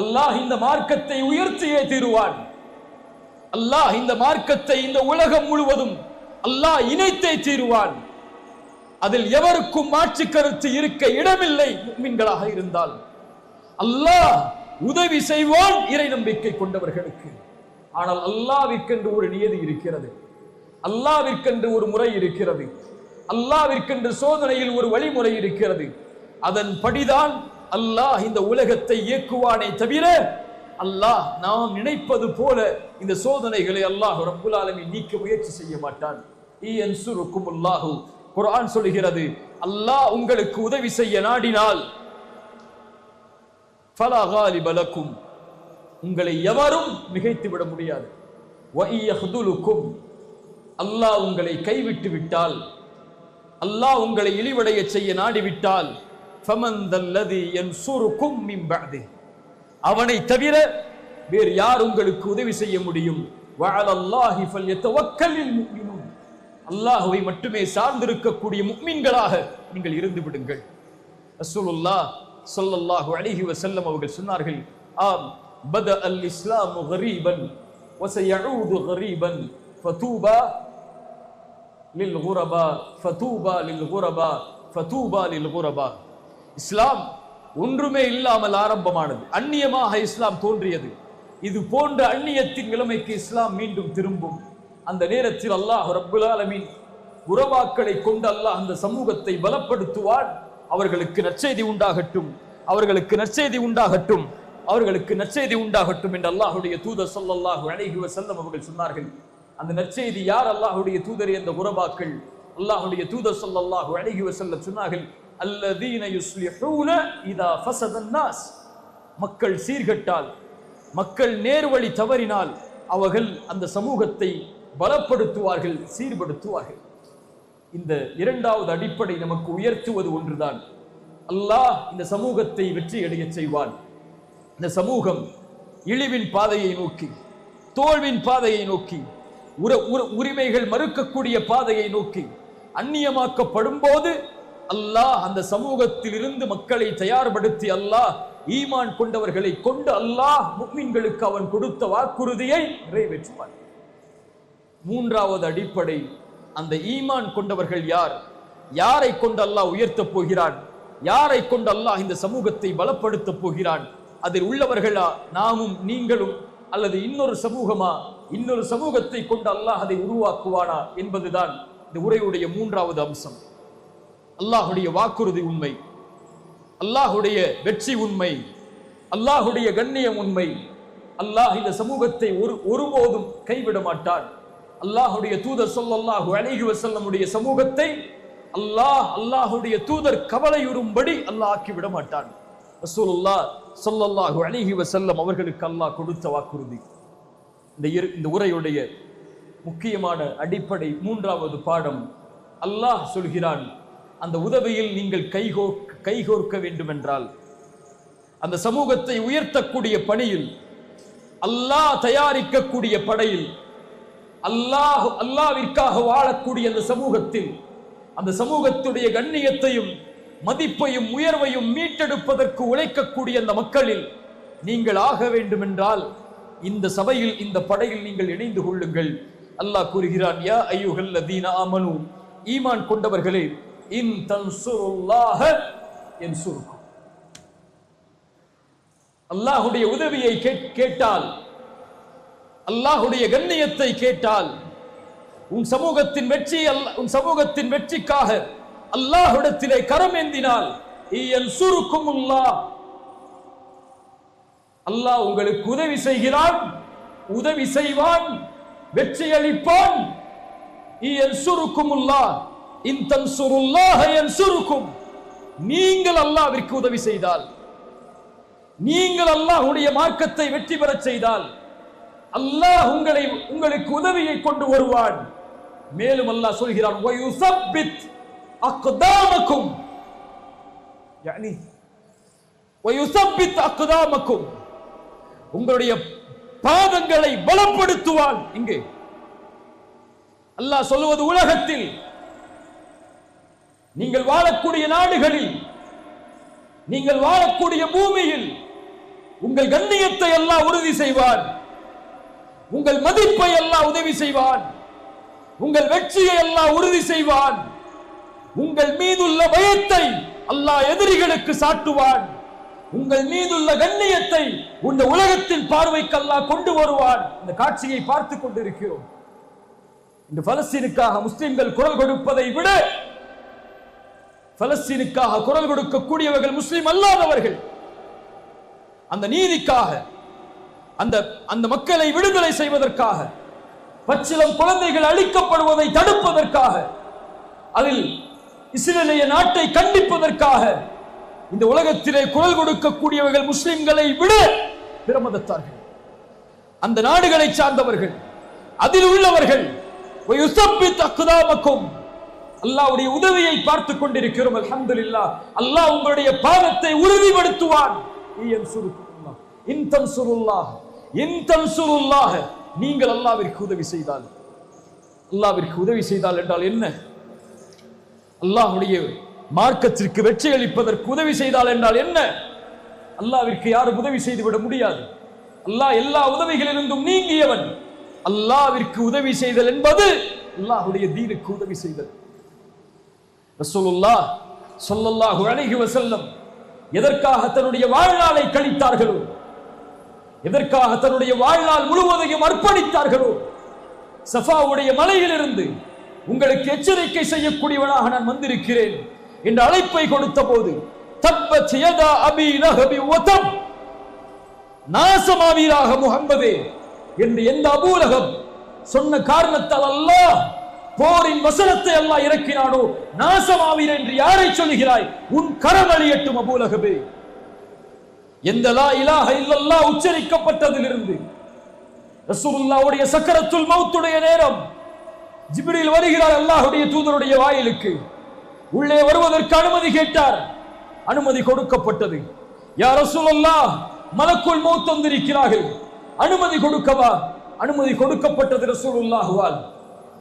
அல்லாஹ் இந்த மார்க்கத்தை உயர்த்தியே தீருவான். அல்லாஹ் இந்த மார்க்கத்தை இந்த உலகம் முழுவதும் அல்லாஹ் இணைத்தே தீருவான். அதில் எவருக்கும் மாற்று கருத்து இருக்க இடமில்லை மீன்களாக இருந்தால். அல்லாஹ் உதவி செய்வான் இறை நம்பிக்கை கொண்டவர்களுக்கு. ஆனால் அல்லாவிற்கென்று ஒரு நியதி இருக்கிறது. அல்லாவிற்கென்று ஒரு முறை இருக்கிறது. அல்லாவிற்கென்று சோதனையில் ஒரு வழிமுறை இருக்கிறது. அதன் படிதான் அல்லாஹ் இந்த உலகத்தை இயக்குவானே தவிர அல்லாஹ் நாம் நினைப்பது போல இந்த சோதனைகளை அல்லாஹ் ரப்புல் ஆலமீன் நீக்க முயற்சி செய்ய மாட்டான். அல்லாஹு குரான் சொல்லுகிறது அல்லாஹ் உங்களுக்கு உதவி செய்ய நாடினால் ஃபலா பலக்கும் உங்களை எவரும் மிகைத்து விட முடியாது. வஇயஹ்துலுக்கும் அல்லாஹ் உங்களை கைவிட்டு விட்டால் அல்லாஹ் உங்களை இழிவடைய செய்ய நாடிவிட்டால் ஃபமந்தல்லதி யன்சுருக்கும் மின் பஅதி. அவனை தவிர வேறு யார் உங்களுக்கு உதவி செய்ய முடியும்? வஅலல்லாஹி ஃபல்யதவக்கலில் முஃமினூன் அல்லாஹுவை மட்டுமே சார்ந்திருக்கக்கூடிய முக்மின்களாக நீங்கள் இருந்து விடுங்கள். அசுலுல்லா சொல்லல்லாஹு அலிஹி வசல்லம் அவர்கள் சொன்னார்கள் ஆம் பத அல் இஸ்லாமு ஹரீபன் வசயஊது ஹரீபன் ஃபதூபா லில் குரபா ஃபதூபா லில் குரபா ஃபதூபா லில் குரபா. இஸ்லாம் ஒன்றுமே இல்லாமல் ஆரம்பமானது. அந்நியமாக இஸ்லாம் தோன்றியது. இது போன்ற அந்நியத்தின் நிலைமைக்கு இஸ்லாம் மீண்டும் திரும்பும். அந்த நேரத்தில் அல்லாஹ் ரப்புல் ஆலமின் உறவாக்களை கொண்டு அல்லாஹ் அந்த சமூகத்தை பலப்படுத்துவான். அவர்களுக்கு நற்செய்தி உண்டாகட்டும். அவர்களுக்கு நற்செய்தி உண்டாகட்டும். அவர்களுக்கு நற்செய்தி உண்டாகட்டும் என்று அல்லாஹ்வுடைய தூதர் சொல்லல்லாஹு அலைஹி வஸல்லம் அவர்கள் சொன்னார்கள். அந்த நற்செய்தி யார் அல்லாஹுடைய தூதர் என்ற உறவாக்கள்? அல்லாஹுடைய தூதர் சொல்லல்லாஹு அலைஹி வஸல்லம் சொன்னார்கள் அல்லதீன யுஸ்லிஹூன இதா ஃபசதன்னாஸ் மக்கள் சீர்கட்டால் மக்கள் நேர்வழி தவறினால் அவர்கள் அந்த சமூகத்தை பலப்படுத்துவார்கள் சீர்படுத்துவார்கள். இந்த இரண்டாவது அடிப்படை நமக்கு உயர்த்துவது ஒன்றுதான். அல்லாஹ் இந்த சமூகத்தை வெற்றி அடைய செய்வான். இந்த சமூகம் இழிவின் பாதையை நோக்கி தோல்வின் பாதையை நோக்கி உரிமைகள் மறுக்கக்கூடிய பாதையை நோக்கி அந்நியமாக்கப்படும் போது அல்லாஹ் அந்த சமூகத்தில் இருந்து மக்களை தயார்படுத்தி அல்லாஹ் ஈமான் கொண்டவர்களை கொண்டு அல்லாஹ் முக்மீன்களுக்கு அவன் கொடுத்த வாக்குறுதியை நிறைவேற்றுவான். மூன்றாவது அடிப்படை அந்த ஈமான் கொண்டவர்கள் யார்? யாரை கொண்டு அல்லாஹ் உயர்த்தப் போகிறான்? யாரை கொண்டு அல்லாஹ் இந்த சமூகத்தை பலப்படுத்தப் போகிறான்? அதில் உள்ளவர்களா? நாமும் நீங்களும் அல்லது இன்னொரு சமூகமா? இன்னொரு சமூகத்தை கொண்டு அல்லாஹ் அதை உருவாக்குவானா? என்பதுதான் இந்த உரையுடைய மூன்றாவது அம்சம். அல்லாஹுடைய வாக்குறுதி உண்மை. அல்லாஹுடைய வெற்றி உண்மை. அல்லாஹுடைய கண்ணியம் உண்மை. அல்லாஹ் இந்த சமூகத்தை ஒரு ஒருபோதும் கைவிட மாட்டான். அல்லாஹுடைய தூதர் சொல்லல்லாஹு அழகி வசல்லமுடைய சமூகத்தை அல்லாஹ் அல்லாஹுடைய தூதர் கவலையுறும்படி அல்லாஹ் ஆக்கி விட மாட்டான். ரசூலுல்லா சொல்லல்லாஹு அழகி வசல்லம் அவர்களுக்கு அல்லாஹ் கொடுத்த வாக்குறுதி. இந்த இரு- இந்த உரையுடைய முக்கியமான அடிப்படை மூன்றாவது பாடம். அல்லாஹ் சொல்கிறான் அந்த உதவியில் நீங்கள் கைகோ கைகோர்க்க வேண்டும் என்றால் அந்த சமூகத்தை உயர்த்தக்கூடிய பணியில் அல்லாஹ் தயாரிக்கக்கூடிய படையில் அல்லாஹ் அல்லாவிற்காக வாழக்கூடிய அந்த சமூகத்தில் அந்த சமூகத்துடைய கண்ணியத்தையும் மதிப்பையும் உயர்வையும் மீட்டெடுப்பதற்கு உழைக்கக்கூடிய அந்த மக்களில் நீங்கள் ஆக வேண்டும் என்றால் இந்த சபையில் இந்த படையில் நீங்கள் இணைந்து கொள்ளுங்கள். அல்லாஹ் கூறுகிறான் யா ஐயுகல் லதீன ஆமனு. ஈமான் கொண்டவர்களே இன் தன்சுருல்லாஹ யன்சுருக்கும் அல்லாஹுடைய உதவியை கேட்டால் அல்லாஹுடைய கண்ணியத்தை கேட்டால் உன் சமூகத்தின் வெற்றி உன் சமூகத்தின் வெற்றிக்காக அல்லாஹுடத்திலே கரம் ஏந்தினால் சுருக்கும் அல்லாஹ் அல்லாஹ் உங்களுக்கு உதவி செய்கிறான் உதவி செய்வான் வெற்றி அளிப்பான் சுருக்கும் இன்தன் சுருக்கும் நீங்கள் அல்லாவிற்கு உதவி செய்தால் நீங்கள் அல்லாஹுடைய மார்க்கத்தை வெற்றி பெறச் செய்தால் அல்லாஹ் உங்களை உங்களுக்கு உதவியை கொண்டு வருவான். மேலும் அல்லாஹ் சொல்கிறான் வயுசப்பித் அக்தாமக்கும். யானி? வயுசப்பித் அக்தாமக்கும். உங்களுடைய பாதங்களை பலப்படுத்துவான். இங்கு அல்லாஹ் சொல்லுவது உலகத்தில் நீங்கள் வாழக்கூடிய நாடுகளில் நீங்கள் வாழக்கூடிய பூமியில் உங்கள் கண்ணியத்தை எல்லாம் உறுதி செய்வான் உங்கள் மதிப்பை எல்லாம் உதவி செய்வான் உங்கள் வெற்றியை எல்லாம் உறுதி செய்வான் உங்கள் மீதுள்ள பயத்தை அல்லாஹ் எதிரிகளுக்கு சாட்டுவான் உங்கள் மீதுள்ள கண்ணியத்தை இந்த உலகத்தின் பார்வைக்கு அல்லாஹ் கொண்டு வருவான் இந்த காட்சியை பார்த்துக் கொண்டிருக்கிறோம். இந்த பலஸ்தீனுக்காக முஸ்லிம்கள் குரல் கொடுப்பதை விட பலஸ்தீனுக்காக குரல் கொடுக்கக்கூடியவர்கள் முஸ்லிம் அல்லாதவர்கள். அந்த நீதிக்காக அந்த அந்த மக்களை விடுதலை செய்வதற்காக பச்சிலம் குழந்தைகள் அழிக்கப்படுவதை தடுப்பதற்காக அதில் இஸ்ரேலிய நாட்டை கண்டிப்பதற்காக இந்த உலகத்திலே குரல் கொடுக்கக்கூடியவர்கள் முஸ்லிம்களை விட பிரமதத்தார்கள். அந்த நாடுகளை சார்ந்தவர்கள் அதில் உள்ளவர்கள் தக்குதாமக்கும் அல்லாவுடைய உதவியை பார்த்துக் கொண்டிருக்கிறோம் அல்ஹம்துலில்லாஹ். அல்லாஹ் உங்களுடைய பாதத்தை உறுதிப்படுத்துவான். இன் தன்சுருல்லாஹ். இன்தம் தன்சுருல்லாஹ். நீங்கள் அல்லாவிற்கு உதவி செய்தால். அல்லாவிற்கு உதவி செய்தால் என்றால் என்ன? அல்லாஹ்வுடைய மார்க்கத்திற்கு வெற்றி அளிப்பதற்கு உதவி செய்தால் என்றால் என்ன? அல்லாவிற்கு யாரும் உதவி செய்துவிட முடியாது. அல்லாஹ் எல்லா உதவிகளிலிருந்தும் நீங்கியவன். அல்லாவிற்கு உதவி செய்தல் என்பது அல்லாஹுடைய தீனுக்கு உதவி செய்தல். ரசூலுல்லா சொல்லல்லாஹு அலைஹி வஸல்லம் எதற்காக தன்னுடைய வாழ்நாளை கழித்தார்களோ எதற்காக தன்னுடைய வாழ்நாள் முழுவதையும் அர்ப்பணித்தார்களோ சஃபாவுடைய மலையிலிருந்து உங்களுக்கு எச்சரிக்கை செய்யக்கூடியவனாக நான் வந்திருக்கிறேன் என்ற அழைப்பை கொடுத்த போது நாசமாவீராக முகம்மதே என்று எந்த அபூலகம் சொன்ன காரணத்தால் அல்லாஹ் போரின் வசனத்தை எல்லாம் இறக்கினானோ? நாசமாவீர் என்று யாரை சொல்லுகிறாய்? உன் கரம் அழியட்டும் அபூலகபே எந்த லா இலாக இல்லல்லா உச்சரிக்கப்பட்டதிலிருந்து. ரசூலுல்லாவுடைய சக்கரத்துல் மௌத்துடைய நேரம். ஜிப்ரில் வருகிறார் அல்லாஹுடைய தூதருடைய வாயிலுக்கு. உள்ளே வருவதற்கு அனுமதி கேட்டார். அனுமதி கொடுக்கப்பட்டது. யா ரசூலுல்லாஹ் மலக்குள் மௌத் வந்திருக்கிறார்கள். அனுமதி கொடுக்கவா? அனுமதி கொடுக்கப்பட்டது ரசூலுல்லாஹுவால்.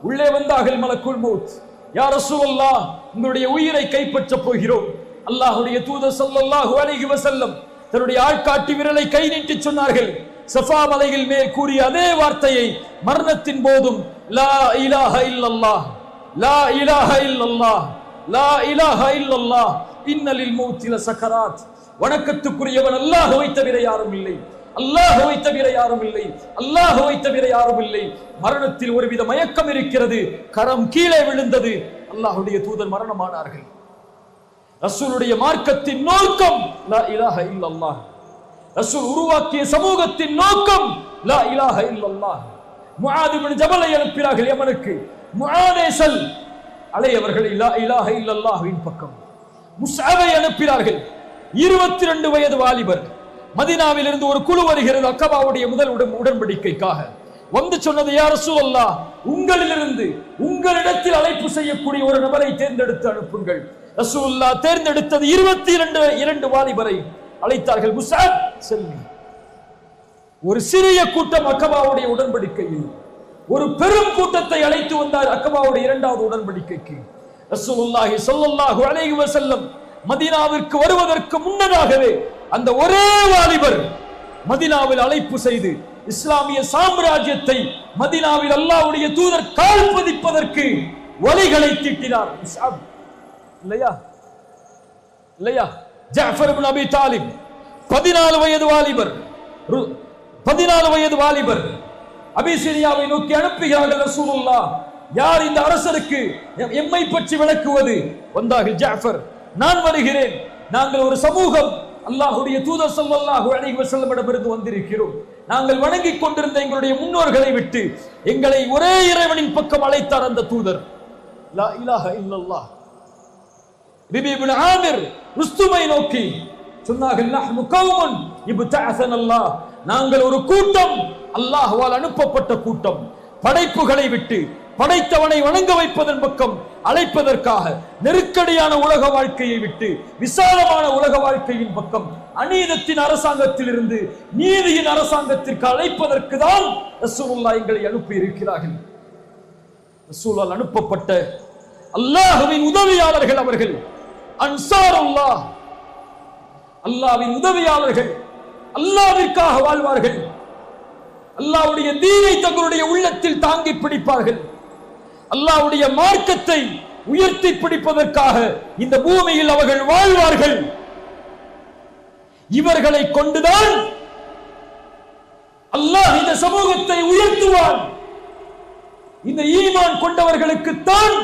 உள்ளே வந்தார்கள் மலக்குள் மௌத். யா ரசூலுல்லாஹ் உங்களுடைய உயிரை கைப்பற்றப் போகிறோம். அல்லாஹுடைய தூதர் ஸல்லல்லாஹு அலைஹி வசல்லம் தன்னுடைய ஆட்காட்டி விரலை கை நீட்டி சொன்னார்கள். சஃபா மலையில் மேல் கூறிய அதே வார்த்தையை மரணத்தின் போதும் லா இலாஹ இல்லல்லாஹ் லா இலாஹ இல்லல்லாஹ் லா இலாஹ இல்லல்லாஹ் இன்னலில் மூத்தில சக்கராத் வணக்கத்துக்குரியவன் அல்லாஹ்வை தவிர யாரும் இல்லை. அல்லாஹுவை தவிர யாரும் இல்லை. அல்லாஹுவை தவிர யாரும் இல்லை. மரணத்தில் ஒருவித மயக்கம் இருக்கிறது. கரம் கீழே விழுந்தது. அல்லாஹுடைய தூதர் மரணமானார்கள். ரசூலுடைய மார்க்கத்தின் நோக்கம் லா இலாஹ இல்லல்லாஹ். ரசூல் உருவாக்கிய சமூகத்தின் நோக்கம் லா இலாஹ இல்லல்லாஹ். முஆத் இப்னு ஜபலை அனுப்பினார்கள் யமனுக்கு. முஆதே செல். அலையவர்களை லா இலாஹ இல்லல்லாஹ்வின் பக்கம். முஸ்அபை அனுப்பினார்கள். இருபத்தி ரெண்டு வயது வாலிபர். மதினாவில் இருந்து ஒரு குழு வருகிறது அக்கபாவுடைய முதல் உடன் உடன்படிக்கைக்காக. வந்து சொன்னது யார் சூழல்லா உங்களிலிருந்து உங்களிடத்தில் அழைப்பு செய்யக்கூடிய ஒரு நபரை தேர்ந்தெடுத்து அனுப்புங்கள். ரசூல்லா தேர்ந்தெடுத்தது இருபத்தி இரண்டு இரண்டு வாலிபரை அழைத்தார்கள். முசாப் செல்வி ஒரு சிறிய கூட்டம் அக்கபாவுடைய உடன்படிக்கையில். ஒரு பெரும் கூட்டத்தை அழைத்து வந்தார் அக்கபாவுடைய இரண்டாவது உடன்படிக்கைக்கு. ரசூலுல்லாஹி சொல்லல்லாஹு அலைஹி வஸல்லம் மதீனாவிற்கு வருவதற்கு முன்னதாகவே அந்த ஒரே வாலிபர் மதினாவில் அழைப்பு செய்து இஸ்லாமிய சாம்ராஜ்யத்தை மதினாவில் அல்லாவுடைய தூதர் கால் பதிப்பதற்கு வழிகளை தீட்டினார். இல்லையா? இல்லையா? ஜாஃபர் இப்னு அபி தாலிப். பதினாலு வயது வாலிபர். ரு- பதினாலு வயது வாலிபர். அபிசீனியாவை நோக்கி அனுப்புகிறார்கள் ரசூலுல்லா யார் இந்த அரசருக்கு எம்- எம்மை பற்றி விளக்குவது? வந்தார்கள் ஜாஃபர். நான் வருகிறேன். நாங்கள் ஒரு சமூகம் அல்லாஹ்வுடைய தூதர் ஸல்லல்லாஹு அலைஹி வஸல்லமிடமிருந்து வந்திருக்கிறோம். நாங்கள் வணங்கிக் கொண்டிருந்த எங்களுடைய முன்னோர்களை விட்டு எங்களை ஒரே இறைவனின் பக்கம் அழைத்தார் அந்த தூதர். லா இலாஹ இல்லல்லாஹ். ரிபி இப்னு ஆமிர் ருஸ்துமை நோக்கி சொன்னார்கள் நஹ்னு கௌமுன் அல்லாஹ் நாங்கள் ஒரு கூட்டம் அல்லாஹ்வால் அனுப்பப்பட்ட கூட்டம். படைப்புகளை விட்டு படைத்தவனை வணங்க வைப்பதன் பக்கம் அழைப்பதற்காக நெருக்கடியான உலக வாழ்க்கையை விட்டு விசாலமான உலக வாழ்க்கையின் பக்கம் அநீதத்தின் அரசாங்கத்தில் இருந்து நீதியின் அரசாங்கத்திற்கு அழைப்பதற்கு தான் ரசூலுல்லா எங்களை அனுப்பி இருக்கிறார்கள் ரசூலால் அனுப்பப்பட்ட அல்லாஹுவின் உதவியாளர்கள் அவர்கள். அன்சாருல்லாஹ். அல்லாவின் உதவியாளர்கள் அல்லாவிற்காக வாழ்வார்கள். அல்லாவுடைய தீனை தங்களுடைய உள்ளத்தில் தாங்கி பிடிப்பார்கள். அல்லாவுடைய மார்க்கத்தை உயர்த்தி பிடிப்பதற்காக இந்த பூமியில் அவர்கள் வாழ்வார்கள். இவர்களை கொண்டுதான் அல்லாஹ் இந்த சமூகத்தை உயர்த்துவான். இந்த ஈமான் கொண்டவர்களுக்குத்தான்